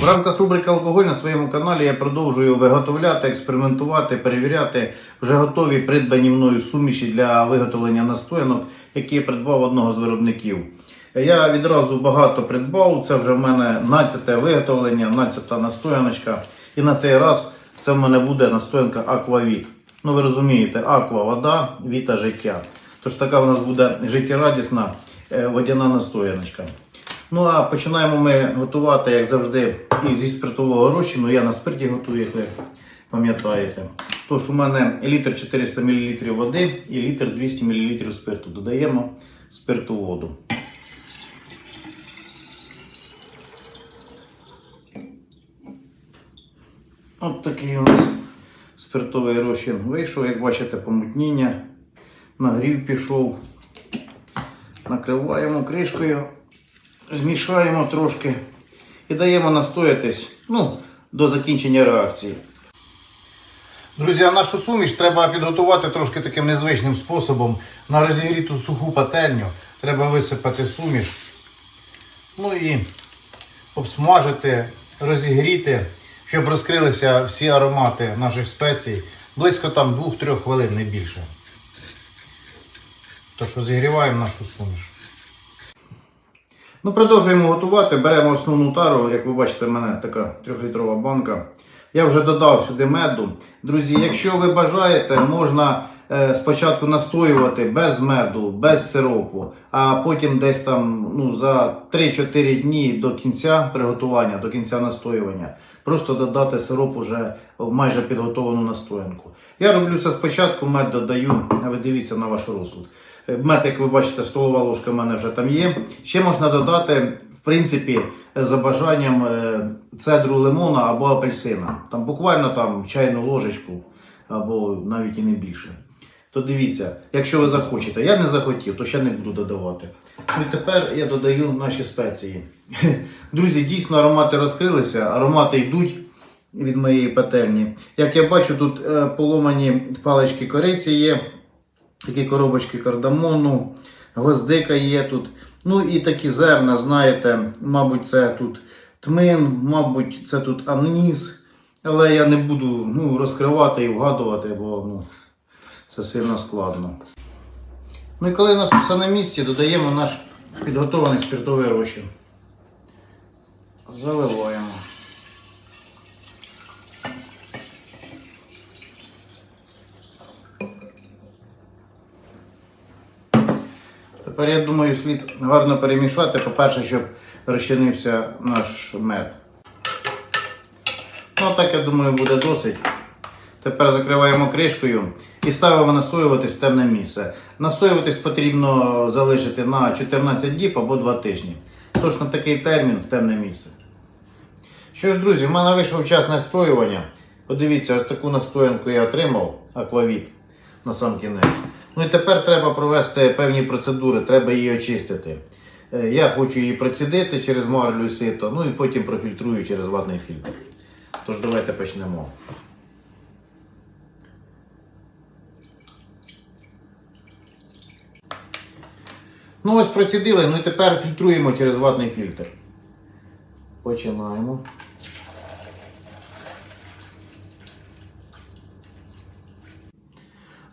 В рамках рубрики Алкоголь на своєму каналі я продовжую виготовляти, експериментувати, перевіряти вже готові придбані мною суміші для виготовлення настоянок, які я придбав одного з виробників. Я відразу багато придбав. Це вже в мене 12 виготовлення, 12 настояночка. І на цей раз це в мене буде настоянка Аквавіт. Ну ви розумієте, аква вода, віта життя. Тож така в нас буде життєрадісна е, водяна настояночка. Ну а починаємо ми готувати, як завжди, і зі спиртового розчину. Я на спирті готую, як ви пам'ятаєте. Тож у мене літр 400 мл води і літр 200 мл спирту. Додаємо спирту воду. От такий у нас спиртовий розчин вийшов. Як бачите, помутніння. Нагрів пішов. Накриваємо кришкою змішаємо трошки і даємо настоятись ну, до закінчення реакції. Друзі, нашу суміш треба підготувати трошки таким незвичним способом. На розігріту суху пательню треба висипати суміш. Ну і обсмажити, розігріти, щоб розкрилися всі аромати наших спецій. Близько там 2-3 хвилин, не більше. Тож розігріваємо нашу суміш. Ну, продовжуємо готувати. Беремо основну тару. Як ви бачите, в мене така 3-літрова банка. Я вже додав сюди меду. Друзі, якщо ви бажаєте, можна е, спочатку настоювати без меду, без сиропу, а потім десь там ну, за 3-4 дні до кінця приготування, до кінця настоювання, просто додати сироп уже в майже підготовлену настоянку. Я роблю це спочатку, мед додаю, а ви дивіться на ваш розсуд. Е, Мед, як ви бачите, столова ложка в мене вже там є. Ще можна додати, в принципі, за бажанням е, цедру лимона або апельсина. Там буквально там чайну ложечку або навіть і не більше. То дивіться, якщо ви захочете, я не захотів, то ще не буду додавати. Ну і тепер я додаю наші спеції. Друзі, дійсно аромати розкрилися, аромати йдуть від моєї пательні. Як я бачу, тут е, поломані палички кориці є, такі коробочки кардамону, гвоздика є тут. Ну і такі зерна, знаєте, мабуть, це тут тмин, мабуть, це тут аніс. Але я не буду ну, розкривати і вгадувати, бо ну, це сильно складно. Ну і коли у нас все на місці, додаємо наш підготований спиртовий розчин. Заливаємо. Тепер я думаю, слід гарно перемішати. По-перше, щоб розчинився наш мед. Ну, так, я думаю, буде досить. Тепер закриваємо кришкою і ставимо настоюватись в темне місце. Настоюватись потрібно залишити на 14 діб або 2 тижні. Тож на такий термін в темне місце. Що ж, друзі, в мене вийшов час настоювання. Подивіться, ось таку настоянку я отримав, аквавіт на сам кінець. Ну і тепер треба провести певні процедури, треба її очистити. Е, Я хочу її процідити через марлю і сито, ну і потім профільтрую через ватний фільтр. Тож давайте почнемо. Ну ось процідили, ну і тепер фільтруємо через ватний фільтр. Починаємо.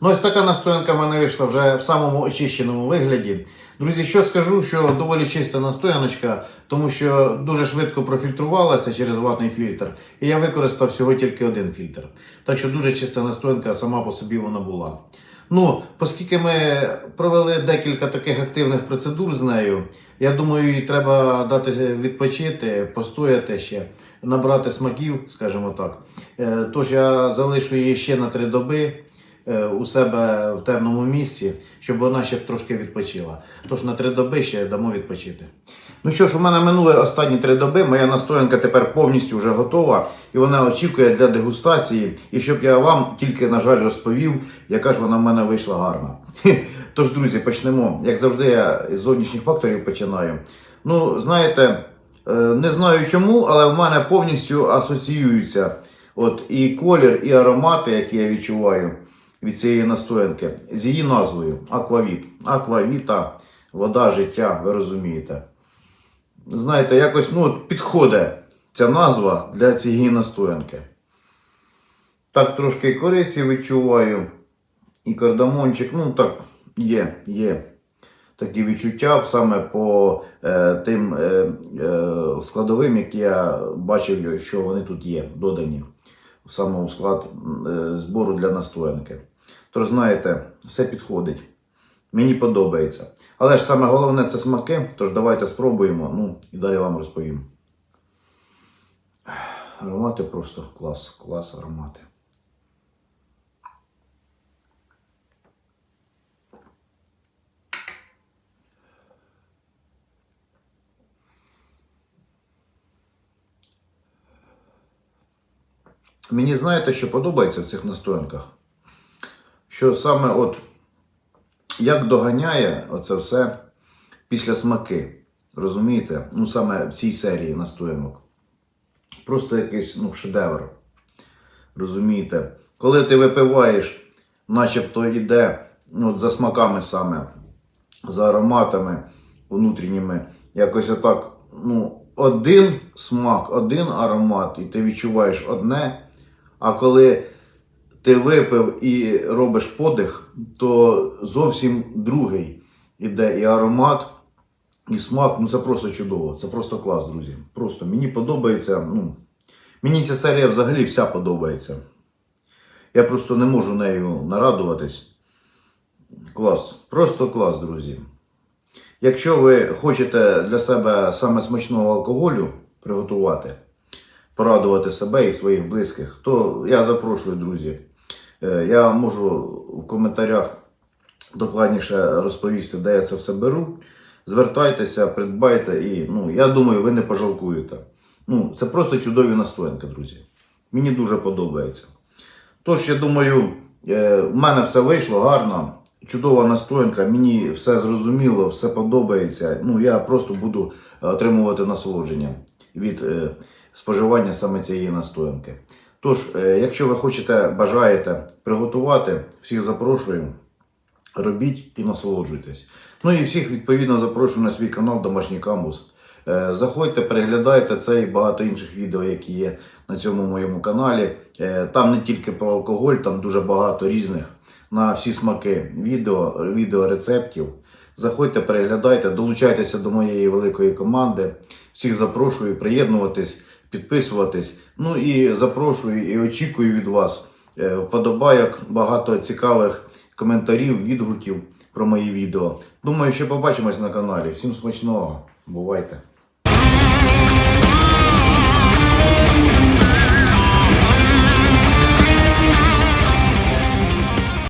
Ну, ось така настоянка в мене вийшла вже в самому очищеному вигляді. Друзі, що скажу, що доволі чиста настояночка, тому що дуже швидко профільтрувалася через ватний фільтр, і я використав всього тільки один фільтр. Так що дуже чиста настоянка сама по собі вона була. Ну, оскільки ми провели декілька таких активних процедур з нею, я думаю, їй треба дати відпочити, постояти ще, набрати смаків, скажімо так. Е, Тож я залишу її ще на три доби у себе в темному місці, щоб вона ще трошки відпочила. Тож на три доби ще дамо відпочити. Ну що ж, у мене минули останні три доби. Моя настоянка тепер повністю вже готова, і вона очікує для дегустації. І щоб я вам тільки, на жаль, розповів, яка ж вона в мене вийшла гарна. Тож, друзі, почнемо. Як завжди, я з зовнішніх факторів починаю. Ну, знаєте, е, не знаю чому, але в мене повністю асоціюються от і колір, і аромати, які я відчуваю від цієї настоянки, з її назвою Аквавіт. Аквавіта, вода життя, ви розумієте. Знаєте, якось ну, підходить ця назва для цієї настоянки. Так, трошки кориці відчуваю, і кардамончик, ну так, є, є такі відчуття саме по е, тим е, е, складовим, які я бачив, що вони тут є, додані саме у склад е, збору для настоянки. Тож, знаєте, все підходить. Мені подобається. Але ж саме головне це смаки, тож давайте спробуємо, ну і далі вам розповім. Аромати просто клас, клас аромати. Мені знаєте, що подобається в цих настоянках? Що саме от як доганяє оце все після смаки. Розумієте? Ну, саме в цій серії настоянок. Просто якийсь ну, шедевр. Розумієте? Коли ти випиваєш, начебто йде ну, за смаками саме, за ароматами внутрішніми, якось отак, ну, один смак, один аромат, і ти відчуваєш одне. А коли ти випив і робиш подих, то зовсім другий іде і аромат, і смак. Ну це просто чудово. Це просто клас, друзі. Просто мені подобається. Ну, мені ця серія взагалі вся подобається. Я просто не можу нею нарадуватись. Клас. Просто клас, друзі. Якщо ви хочете для себе саме смачного алкоголю приготувати, порадувати себе і своїх близьких, то я запрошую, друзі. Е, Я можу в коментарях докладніше розповісти, де я це все беру. Звертайтеся, придбайте і ну, я думаю, ви не пожалкуєте. Ну, це просто чудові настоянки, друзі. Мені дуже подобається. Тож, я думаю, е, в мене все вийшло гарно. Чудова настоянка, мені все зрозуміло, все подобається. Ну, я просто буду отримувати насолодження від е, споживання саме цієї настоянки. Тож, е, якщо ви хочете, бажаєте приготувати, всіх запрошую, робіть і насолоджуйтесь. Ну і всіх відповідно запрошую на свій канал Домашній Камбус. Е, Заходьте, переглядайте це і багато інших відео, які є на цьому моєму каналі. Е, Там не тільки про алкоголь, там дуже багато різних на всі смаки відео, відео рецептів. Заходьте, переглядайте, долучайтеся до моєї великої команди. Всіх запрошую приєднуватись, підписуватись. Ну і запрошую і очікую від вас е, вподобайок, багато цікавих коментарів, відгуків про мої відео. Думаю, що побачимось на каналі. Всім смачного. Бувайте!